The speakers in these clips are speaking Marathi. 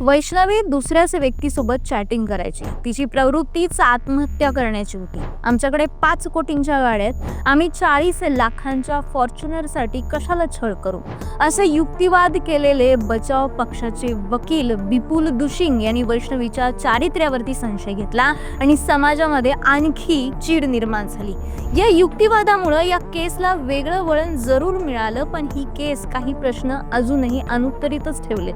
वैष्णवी दुसऱ्याच व्यक्तीसोबत चॅटिंग करायची. तिची प्रवृत्तीच आत्महत्या करण्याची होती. आमच्याकडे पाच कोटींच्या गाड्यात आम्ही चाळीस लाखांच्या फॉर्च्युनरसाठी कशाला छळ करू? असे युक्तिवाद केलेले बचाव पक्षाचे वकील विपुल दुशिंग यांनी वैष्णवीच्या चारित्र्यावरती संशय घेतला आणि समाजामध्ये आणखी चीड निर्माण झाली. या युक्तिवादामुळं या केसला वेगळं वळण जरूर मिळालं पण ही केस काही प्रश्न अजूनही अनुत्तरितच ठेवले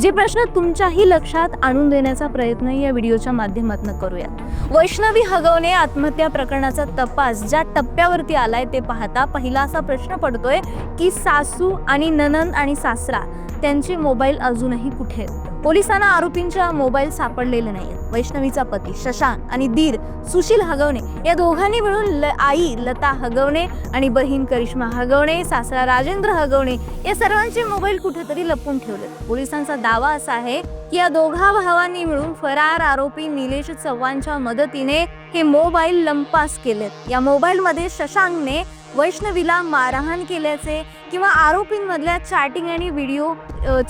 जे प्रश्न तुमच्याही लक्षात आणून देण्याचा प्रयत्न या व्हिडिओच्या माध्यमातून करूयात. वैष्णवी हगवणे आत्महत्या प्रकरणाचा तपास ज्या टप्प्यावरती आलाय ते पाहता पहिला असा प्रश्न पडतोय की सासू आणि ननंद आणि सासरा त्यांचे मोबाईल अजूनही कुठे आहेत? पोलिसांना आरोपींच्या मोबाईल सापडलेले नाहीत. वैष्णवीचा पती शशांक आणि दीर सुशील हगवणे या दोघांनी मिळून ल आई लता हगवणे आणि बहीण करिश्मा हगवणे सासरा राजेंद्र हगवणे या सर्वांचे मोबाईल कुठेतरी लपून ठेवले. पोलिसांचा दावा असा आहे की या दोघा भावांनी मिळून फरार आरोपी निलेश चव्हाणच्या मदतीने हे मोबाईल लंपास केलेत. या मोबाईलमध्ये शशांकने वैष्णवीला मारहाण केल्याचे किंवा आरोपींमधल्या चॅटिंग आणि व्हिडिओ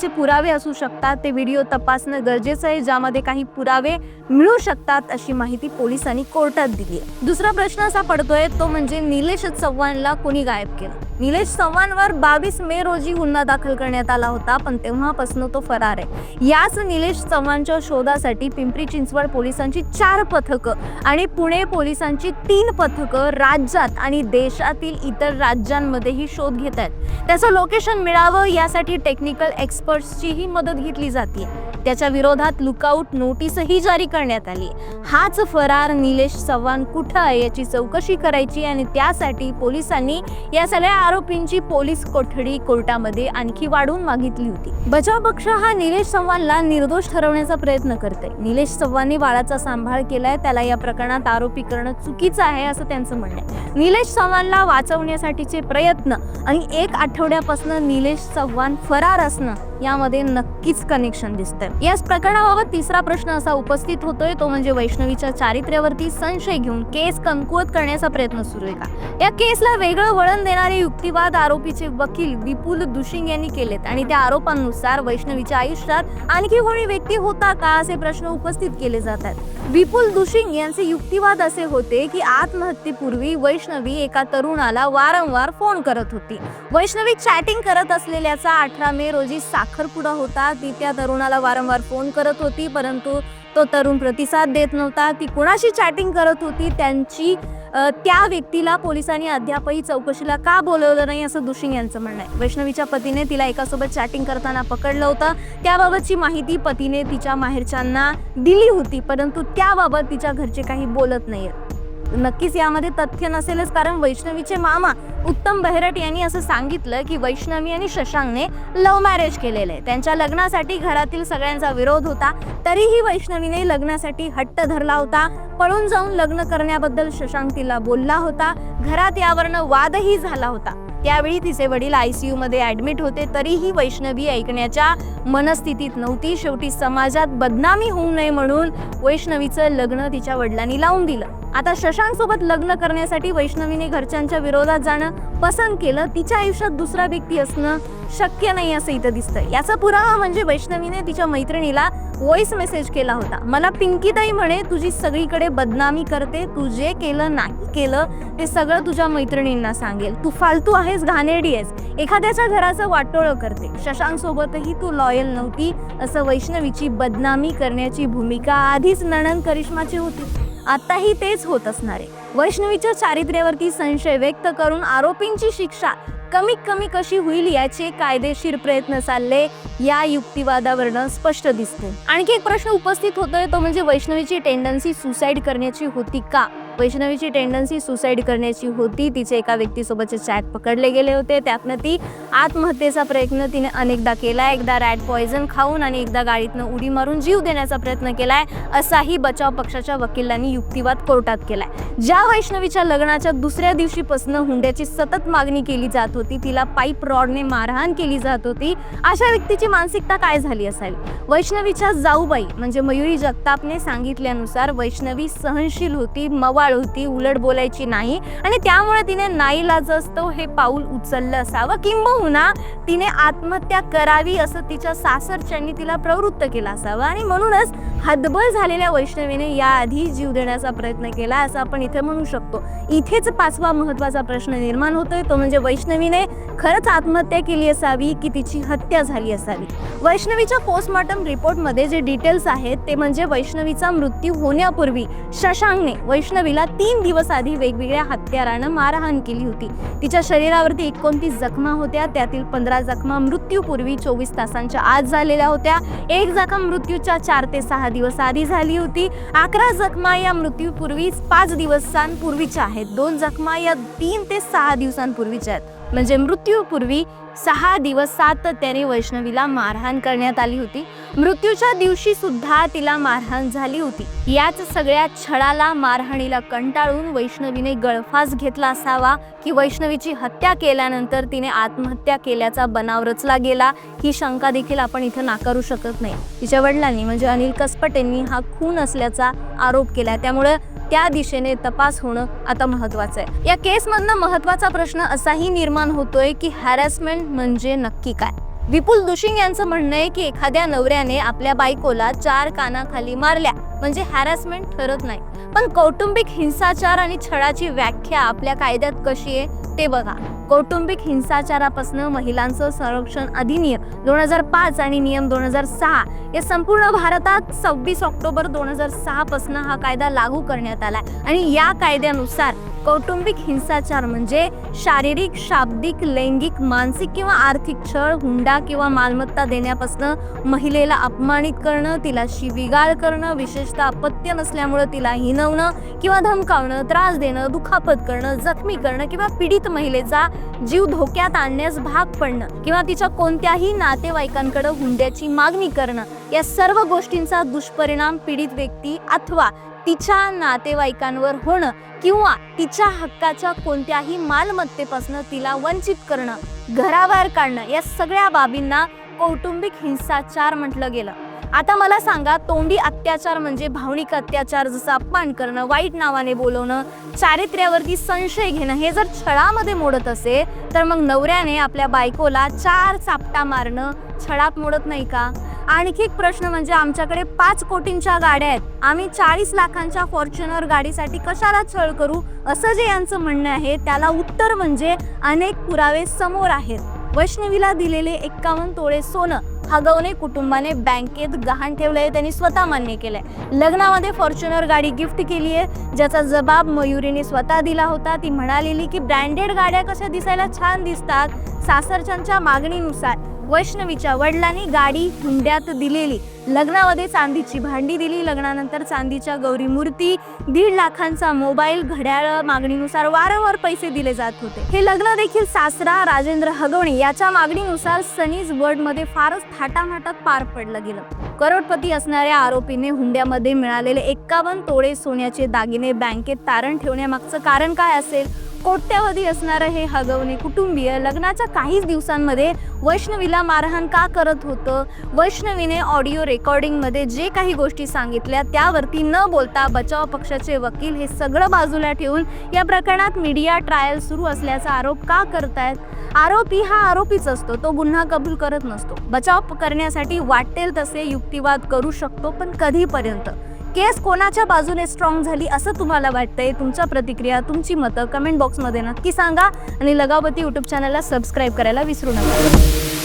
चे पुरावे असू शकतात. ते व्हिडिओ तपासणं गरजेचं आहे. ज्यामध्ये काही पुरावे मिळू शकतात अशी माहिती पोलिसांनी कोर्टात दिली आहे. दुसरा प्रश्न असा पडतोय तो म्हणजे निलेश चव्हाणला कोणी गायब केलं? निलेश चव्हाणवर बावीस मे रोजी गुन्हा दाखल करण्यात आला होता पण तेव्हापासून तो फरार आहे. याच निलेश चव्हाणच्या शोधासाठी पिंपरी चिंचवड पोलिसांची चार पथकं आणि पुणे पोलिसांची तीन पथकं राज्यात आणि देशातील इतर राज्यांमध्येही शोध घेत आहेत. त्याचं लोकेशन मिळावं यासाठी टेक्निकल एक्सपर्ट्सचीही मदत घेतली जाते त्याच्या विरोधात लुकआउट नोटीसही जारी करण्यात आली. हाच फरार निलेश चव्हाण कुठं आहे याची चौकशी करायची आणि त्यासाठी पोलिसांनी या सगळ्या आरोपींची पोलीस कोठडी कोर्टामध्ये आणखी वाढवून मागितली होती. बचाव पक्ष हा निलेश चव्हाणला निर्दोष ठरवण्याचा प्रयत्न करते निलेश चव्हाणने बाळाचा सांभाळ केलाय त्याला या प्रकरणात आरोपी करणं चुकीचं आहे असं त्यांचं म्हणणं आहे. निलेश चव्हाणला वाचवण्यासाठीचे प्रयत्न आणि एक आठवड्यापासून निलेश चव्हाण फरार असणं यामध्ये नक्कीच कनेक्शन दिसतंय. याच प्रकरणाबाबत तिसरा प्रश्न असा उपस्थित होतोय तो म्हणजे वैष्णवीच्या चारित्र्यावरती संशय घेऊन केस कमकुवत करण्याचा प्रयत्न सुरू आहे का? या केसला वेगळं वळण देणारे युक्तिवाद आरोपीचे वकील विपुल दुशिंग यांनी केलेत आणि त्या आरोपांनुसार वैष्णवीच्या आयुष्यात आणखी कोणी व्यक्ती होता का असे प्रश्न उपस्थित केले जातात. विपुल दुशिंग यांचे युक्तिवाद असे होते की आत्महत्येपूर्वी वैष्णवी एका तरुणाला वारंवार फोन करत होती. वैष्णवी चॅटिंग करत असलेल्याचा अठरा मे रोजी साखरपुडा होता. ती त्या तरुणाला वारंवार फोन करत होती परंतु तो तरुण प्रतिसाद देत नव्हता. ती कुणाशी चॅटिंग करत होती? त्यांची त्या व्यक्तीला पोलिसांनी अद्यापही चौकशीला का बोलवलं नाही असं दुशिंग यांचं म्हणणं आहे. वैष्णवीच्या पतीने तिला एकासोबत चॅटिंग करताना पकडलं होतं. त्याबाबतची माहिती पतीने तिच्या माहेरच्यांना दिली होती परंतु त्याबाबत तिच्या घरचे काही बोलत नाहीयेत. नक्कीच यामध्ये तथ्य नसेलच कारण वैष्णवीचे मामा उत्तम बेहरट यांनी असं सांगितलं की वैष्णवी आणि शशांकने लव्ह मॅरेज केलेलं आहे. त्यांच्या लग्नासाठी घरातील सगळ्यांचा विरोध होता. तरीही वैष्णवीने लग्नासाठी हट्ट धरला होता. पळून जाऊन लग्न करण्याबद्दल शशांक तिला बोलला होता. घरात यावरनं वादही झाला होता. त्यावेळी तिचे वडील आयसीयू मध्ये ऍडमिट होते. तरीही वैष्णवी ऐकण्याच्या मनस्थितीत नव्हती. शेवटी समाजात बदनामी होऊ नये म्हणून वैष्णवीचं लग्न तिच्या वडिलांनी लावून दिलं. आता शशांकसोबत लग्न करण्यासाठी वैष्णवीने घरच्यांच्या विरोधात जाणं पसंत केलं. तिच्या आयुष्यात दुसरा व्यक्ती असणं शक्य नाही असं इथं दिसतं याचा पुरावा म्हणजे वैष्णवीने तिच्या मैत्रिणीला व्हॉइस मेसेज केला होता. मला पिंकीताई म्हणे तुझी सगळीकडे बदनामी करते. तू जे केलं नाही केलं ते सगळं तुझ्या मैत्रिणींना सांगेल. तू फालतू आहेस घाणेरडी आहेस. एखाद्याच्या घराचं वाटोळं करते. शशांकसोबतही तू लॉयल नव्हती असं वैष्णवीची बदनामी करण्याची भूमिका आधीच नणन करिश्माची होती. आताही तेच होत असणार. आहे वैष्णवीच्या चारित्र्यावरती संशय व्यक्त करून आरोपींची शिक्षा कमीत कमी कशी होईल याचे कायदेशीर प्रयत्न चालले या युक्तिवादावरनं स्पष्ट दिसते आणखी एक प्रश्न उपस्थित होतोय तो म्हणजे वैष्णवीची टेंडन्सी सुसाईड करण्याची होती का? वैष्णवीची टेंडन्सी सुसाईड करण्याची होती. तिचे एका व्यक्तीसोबतचे चॅट पकडले गेले होते. त्यातनं ती आत्महत्येचा प्रयत्न तिने अनेकदा केला एकदा रॅट पॉयझन खाऊन आणि एकदा गाडीतनं उडी मारून जीव देण्याचा प्रयत्न केलाय. असाही बचाव पक्षाच्या वकिलांनी युक्तिवाद कोर्टात केलाय. ज्या वैष्णवीच्या लग्नाच्या दुसऱ्या दिवशीपासून हुंड्याची सतत मागणी केली जात होती तिला पाईप रॉडने मारहाण केली जात होती अशा व्यक्तीची मानसिकता काय झाली असावी वैष्णवीच्या जाऊबाई म्हणजे मयुरी जगतापने सांगितल्यानुसार वैष्णवी सहनशील होती मवा जिव्हाळ होती उलट बोलायची नाही. आणि त्यामुळे तिने नाईलाज असतो हे पाऊल उचललं असावं. किंबहुना तिने आत्महत्या करावी असं तिच्या सासरच्यांनी तिला प्रवृत्त केलं असावं. आणि म्हणूनच हतबल झालेल्या वैष्णवीने याआधी जीव देण्याचा प्रयत्न केला असं आपण इथे म्हणू शकतो. इथेच पाचवा महत्त्वाचा प्रश्न निर्माण होतोय. तो म्हणजे वैष्णवीने खरंच आत्महत्या केली असावी की तिची हत्या झाली असावी? वैष्णवीच्या पोस्टमॉर्टम रिपोर्टमध्ये जे डिटेल्स आहेत ते म्हणजे वैष्णवीचा मृत्यू होण्यापूर्वी शशांकने वैष्णवी वैष्णवीला तीन दिवस आधी वेगवेगळ्या हत्यारानं मारहाण केली होती. तिच्या शरीरावरती एकोणतीस जखमा होत्या. त्यातील पंधरा जखमा मृत्यूपूर्वी चोवीस तासांच्या आत झालेल्या होत्या. एक जखम मृत्यूच्या चार ते सहा दिवस आधी झाली होती. अकरा जखमा या मृत्यूपूर्वी पाच दिवसांपूर्वीच्या आहेत. दोन जखमा या तीन ते सहा दिवसांपूर्वीच्या आहेत. म्हणजे मृत्यूपूर्वी सहा दिवस सातत्याने वैष्णवीला मारहाण करण्यात आली होती. मृत्यूच्या दिवशी सुद्धा तिला मारहाण झाली होती. याच सगळ्या छळाला मारहाणीला कंटाळून वैष्णवीने गळफास घेतला असावा की वैष्णवीची हत्या केल्यानंतर तिने आत्महत्या केल्याचा बनाव रचला गेला. ही शंका देखील आपण इथं नाकारू शकत नाही. तिच्या वडिलांनी म्हणजे अनिल कसपटेंनी हा खून असल्याचा आरोप केला. त्यामुळे त्या दिशेने तपास होणं आता महत्वाचं आहे. या केसमधनं महत्त्वाचा प्रश्न असाही निर्माण होतोय की हॅरॅसमेंट म्हणजे नक्की काय? विपुल दुशिंग यांचं म्हणणं आहे की एखाद्या नवऱ्याने आपल्या बायकोला चार कानाखाली मारल्या म्हणजे हॅरॅसमेंट ठरत नाही. पण कौटुंबिक हिंसाचार आणि छळाची व्याख्या आपल्या कायद्यात कशी आहे ते बघा. कौटुंबिक हिंसाचारापासून महिलांचं संरक्षण अधिनियम दोन हजार पाच आणि नियम दोन हजार सहा या संपूर्ण भारतात सव्वीस ऑक्टोबर दोन हजार सहा पासून हा कायदा लागू करण्यात आला आणि या कायद्यानुसार कौटुंबिक हिंसाचार म्हणजे शारीरिक शाब्दिक लैंगिक मानसिक किंवा आर्थिक छळ हुंडा किंवा मालमत्ता देण्यापासून महिलेला अपमानित करणं तिला शिवीगाळ करणं विशेषतः अपत्य नसल्यामुळं तिला हिनवणं किंवा धमकावणं त्रास देणं दुखापत करणं जखमी करणं किंवा पीडित महिलेचा जीव धोक्यात आणण्यास भाग पडणं किंवा तिच्या कोणत्याही नातेवाईकांकडे हुंड्याची मागणी करणं या सर्व गोष्टींचा दुष्परिणाम पीडित व्यक्ती अथवा तिच्या नातेवाईकांवर होणं किंवा तिच्या हक्काच्या कोणत्याही मालमत्तेपासून तिला वंचित करणं घराबाहेर काढणं या सगळ्या बाबींना कौटुंबिक हिंसाचार म्हटलं गेलं. आता मला सांगा तोंडी अत्याचार म्हणजे भावनिक अत्याचार जसं अपमान करणं वाईट नावाने बोलवणं चारित्र्यावरती संशय घेणं हे जर छळामध्ये मोडत असेल तर मग नवऱ्याने आपल्या बायकोला चार चापटा मारणं छळात मोडत नाही का? आणखी एक प्रश्न म्हणजे आमच्याकडे पाच कोटींच्या गाड्या आहेत. आम्ही चाळीस लाखांच्या फॉर्च्युनर गाडीसाठी कशाला छळ करू? असं जे यांचं म्हणणं आहे त्याला उत्तर म्हणजे अनेक पुरावे समोर आहेत. वैष्णवीला दिलेले एक्कावन्न तोळे सोनं. हगवणे कुटुंबाने बँकेत गहाण ठेवलं आहे त्यांनी स्वतः मान्य केलं आहे लग्नामध्ये फॉर्च्युनर गाडी गिफ्ट केली आहे ज्याचा जबाब मयुरीने स्वतः दिला होता. ती म्हणालेली की ब्रँडेड गाड्या कशा दिसायला छान दिसतात सासरच्यांच्या मागणीनुसार. वैष्णवीच्या वडिलांनी गाडी हुंड्यात दिलेली. लग्नामध्ये चांदीची भांडी दिली. लग्नानंतर चांदीच्या गौरी मूर्ती दीड लाखांचा मोबाईल घड्याळ मागणीनुसार वारंवार पैसे दिले जात होते. हे लग्न देखील सासरा राजेंद्र हगवणे याच्या मागणीनुसार सनीज वर्ल्डमध्ये फारच थाटामाटात पार पडलं गेलं. करोडपती असणाऱ्या आरोपीने हुंड्यामध्ये मिळालेले एक्कावन्न तोळे सोन्याचे दागिने बँकेत तारण ठेवण्यामागचं कारण काय असेल? कोट्यावधी असणारं हे हगवणे कुटुंबीय. लग्नाच्या काहीच दिवसांमध्ये वैष्णवीला मारहाण का करत होतं? वैष्णवीने ऑडिओ रेकॉर्डिंगमध्ये जे काही गोष्टी सांगितल्या त्यावरती न बोलता बचाव पक्षाचे वकील हे सगळं बाजूला ठेवून या प्रकरणात मीडिया ट्रायल सुरू असल्याचा आरोप का करतायत? आरोपी हा आरोपीच असतो तो गुन्हा कबूल करत नसतो. बचाव करण्यासाठी वाटेल तसे युक्तिवाद करू शकतो पण कधीपर्यंत? केस कोणाच्या बाजूने स्ट्रॉंग झाली असं तुम्हाला वाटतंय? तुमच्या प्रतिक्रिया तुमची मतं कमेंट बॉक्समध्ये नक्की सांगा आणि लगावती यूट्यूब चॅनलला सबस्क्राईब करायला विसरू नका.